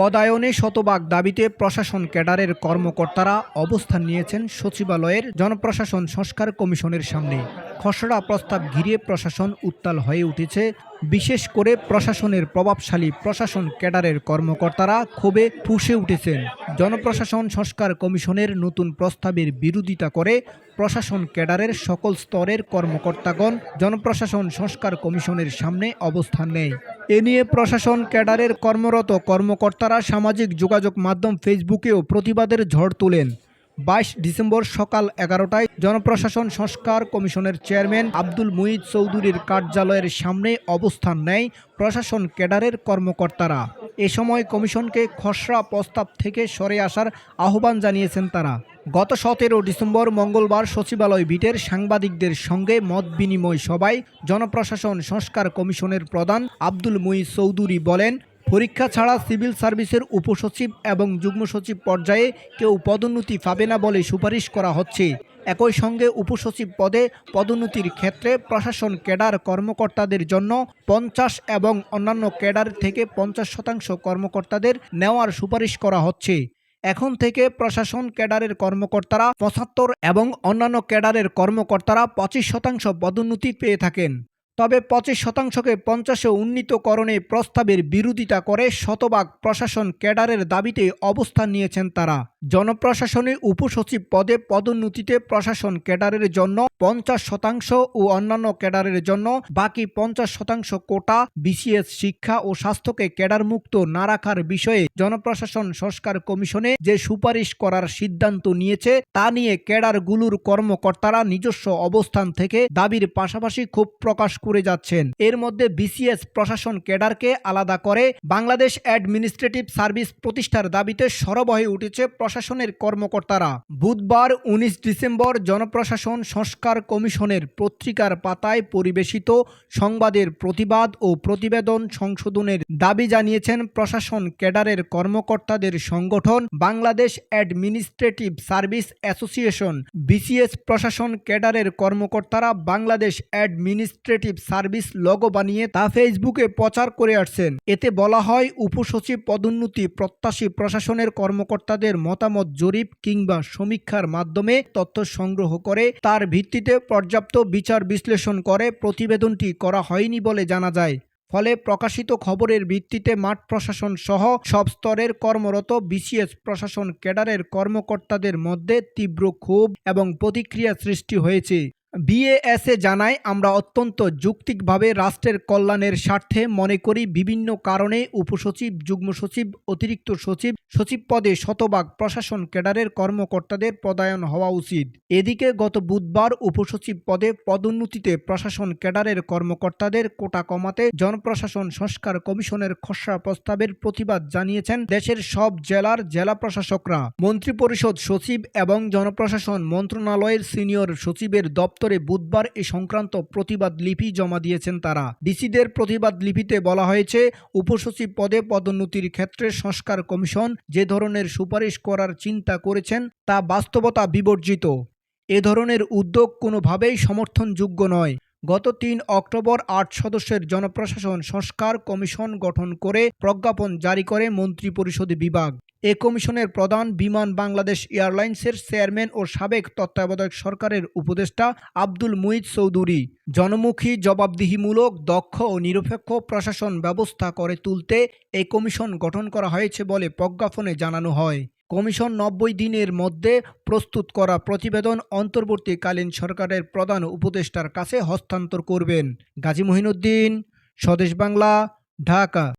পদায়নে শতভাগ দাবিতে প্রশাসন ক্যাডারের কর্মকর্তারা অবস্থান নিয়েছেন সচিবালয়ের জনপ্রশাসন সংস্কার কমিশনের সামনে। খসড়া প্রস্তাব ঘিরে প্রশাসন উত্তাল হয়ে উঠেছে। বিশেষ করে প্রশাসনের প্রভাবশালী প্রশাসন ক্যাডারের কর্মকর্তারা ক্ষোভে ফুঁসে উঠেছেন। জনপ্রশাসন সংস্কার কমিশনের নতুন প্রস্তাবের বিরোধিতা করে প্রশাসন ক্যাডারের সকল স্তরের কর্মকর্তাগণ জনপ্রশাসন সংস্কার কমিশনের সামনে অবস্থান নেয়। এ নিয়ে প্রশাসন, ক্যাডারের কর্মরত কর্মকর্তারা সামাজিক যোগাযোগ মাধ্যম ফেসবুকেও প্রতিবাদের ঝড় তোলেন। বাইশ ডিসেম্বর সকাল এগারোটায় জনপ্রশাসন সংস্কার কমিশনের চেয়ারম্যান আব্দুল মুহিদ চৌধুরীর কার্যালয়ের সামনে অবস্থান নেয় প্রশাসন, ক্যাডারের কর্মকর্তারা। এ সময় কমিশনকে খসড়া প্রস্তাব থেকে সরে আসার আহ্বান জানিয়েছেন তারা। গত সতেরো ডিসেম্বর মঙ্গলবার সচিবালয় বিটের সাংবাদিকদের সঙ্গে মত বিনিময় সভায় জনপ্রশাসন সংস্কার কমিশনের প্রধান আব্দুল মুই চৌধুরী বলেন, পরীক্ষা ছাড়া সিভিল সার্ভিসের উপসচিব এবং যুগ্ম সচিব পর্যায়ে কেউ পদোন্নতি পাবে না বলে সুপারিশ করা হচ্ছে। একই সঙ্গে উপসচিব পদে পদোন্নতির ক্ষেত্রে প্রশাসন ক্যাডার কর্মকর্তাদের জন্য পঞ্চাশ এবং অন্যান্য ক্যাডার থেকে পঞ্চাশ শতাংশ কর্মকর্তাদের নেওয়ার সুপারিশ করা হচ্ছে। এখন থেকে প্রশাসন ক্যাডারের কর্মকর্তারা পঁচাত্তর এবং অন্যান্য ক্যাডারের কর্মকর্তারা পঁচিশ শতাংশ পদোন্নতি পেয়ে থাকেন। তবে পঁচিশ শতাংশকে পঞ্চাশে উন্নীতকরণে প্রস্তাবের বিরোধিতা করে শতভাগ প্রশাসন ক্যাডারের দাবিতে অবস্থান নিয়েছেন তারা। জনপ্রশাসনে উপসচিব পদে পদোন্নতিতে প্রশাসন ক্যাডারের জন্য পঞ্চাশ শতাংশ ও অন্যান্য ক্যাডারের জন্য বাকি পঞ্চাশ শতাংশ কোটা, বিসিএস শিক্ষা ও স্বাস্থ্যকে ক্যাডার মুক্ত না রাখার বিষয়ে জনপ্রশাসন সংস্কার কমিশনে যে সুপারিশ করার সিদ্ধান্ত নিয়েছে তা নিয়ে ক্যাডারগুলোর কর্মকর্তারা নিজস্ব অবস্থান থেকে দাবির পাশাপাশি ক্ষোভ প্রকাশ করে যাচ্ছেন। এর মধ্যে বিসিএস প্রশাসন ক্যাডারকে আলাদা করে বাংলাদেশ অ্যাডমিনিস্ট্রেটিভ সার্ভিস প্রতিষ্ঠার দাবিতে সরব হয়ে উঠেছে প্রশাসনের কর্মকর্তারা। বুধবার উনিশ ডিসেম্বর জনপ্রশাসন সংস্কার কমিশনের পত্রিকার পাতায় পরিবেশিত সংবাদের প্রতিবাদ ও প্রতিবেদন সংশোধনের দাবি জানিয়েছেন প্রশাসন ক্যাডারের কর্মকর্তাদের সংগঠন Bangladesh administrative service association. BCS প্রশাসন ক্যাডারের কর্মকর্তারা বাংলাদেশ অ্যাডমিনিস্ট্রেটিভ সার্ভিস লগো বানিয়ে তা ফেসবুকে প্রচার করে আসছেন। এতে বলা হয়, উপসচিব পদোন্নতি প্রত্যাশী প্রশাসনের কর্মকর্তাদের মতামত জরিপ কিংবা সমীক্ষার মাধ্যমে তথ্য সংগ্রহ করে, তার ভিত্তিতে পর্যাপ্ত বিচার বিশ্লেষণ করে প্রতিবেদনটি করা হয়নি বলে জানা যায়। ফলে প্রকাশিত খবরের ভিত্তিতে মাঠ প্রশাসন সহ সব স্তরের কর্মরত বিসিএস প্রশাসন ক্যাডারের কর্মকর্তাদের মধ্যে তীব্র ক্ষোভ এবং প্রতিক্রিয়া সৃষ্টি হয়েছে। বিএএসএ জানায়, আমরা অত্যন্ত যৌক্তিকভাবে রাষ্ট্রের কল্যাণের স্বার্থে মনে করি, বিভিন্ন কারণে উপসচিব, যুগ্ম সচিব, অতিরিক্ত সচিব সচিব পদে শতভাগ প্রশাসন ক্যাডারের কর্মকর্তাদের পদায়ন হওয়া উচিত। এদিকে গত বুধবার উপসচিব পদে পদোন্নতিতে প্রশাসন ক্যাডারের কর্মকর্তাদের কোটা কমাতে জনপ্রশাসন সংস্কার কমিশনের খসড়া প্রস্তাবের প্রতিবাদ জানিয়েছেন দেশের সব জেলার জেলা প্রশাসকরা। মন্ত্রিপরিষদ সচিব এবং জনপ্রশাসন মন্ত্রণালয়ের সিনিয়র সচিবের দপ্তরে বুধবার এ সংক্রান্ত প্রতিবাদ লিপি জমা দিয়েছেন তারা। ডিসিদের প্রতিবাদ লিপিতে বলা হয়েছে, উপসচিব পদে পদোন্নতির ক্ষেত্রে সংস্কার কমিশন যে ধরনের সুপারিশ করার চিন্তা করেছেন, তা বাস্তবতা বিবর্জিত। এ ধরনের উদ্যোগ কোনোভাবেই সমর্থনযোগ্য নয়। গত তিন অক্টোবর আট সদস্যের জনপ্রশাসন সংস্কার কমিশন গঠন করে প্রজ্ঞাপন জারি করে মন্ত্রিপরিষদ বিভাগ। এ কমিশনের প্রধান বিমান বাংলাদেশ এয়ারলাইন্সের চেয়ারম্যান ও সাবেক তত্ত্বাবধায়ক সরকারের উপদেষ্টা আব্দুল মুইদ চৌধুরী জনমুখী জবাবদিহিমূলক, দক্ষ ও নিরপেক্ষ প্রশাসন ব্যবস্থা করে তুলতে এই কমিশন গঠন করা হয়েছে বলে প্রজ্ঞাপনে জানানো হয়। কমিশন নব্বই দিনের মধ্যে প্রস্তুত করা প্রতিবেদন অন্তর্বর্তীকালীন সরকারের প্রধান উপদেষ্টার কাছে হস্তান্তর করবেন। গাজী মহিনুদ্দিন, স্বদেশ বাংলা, ঢাকা।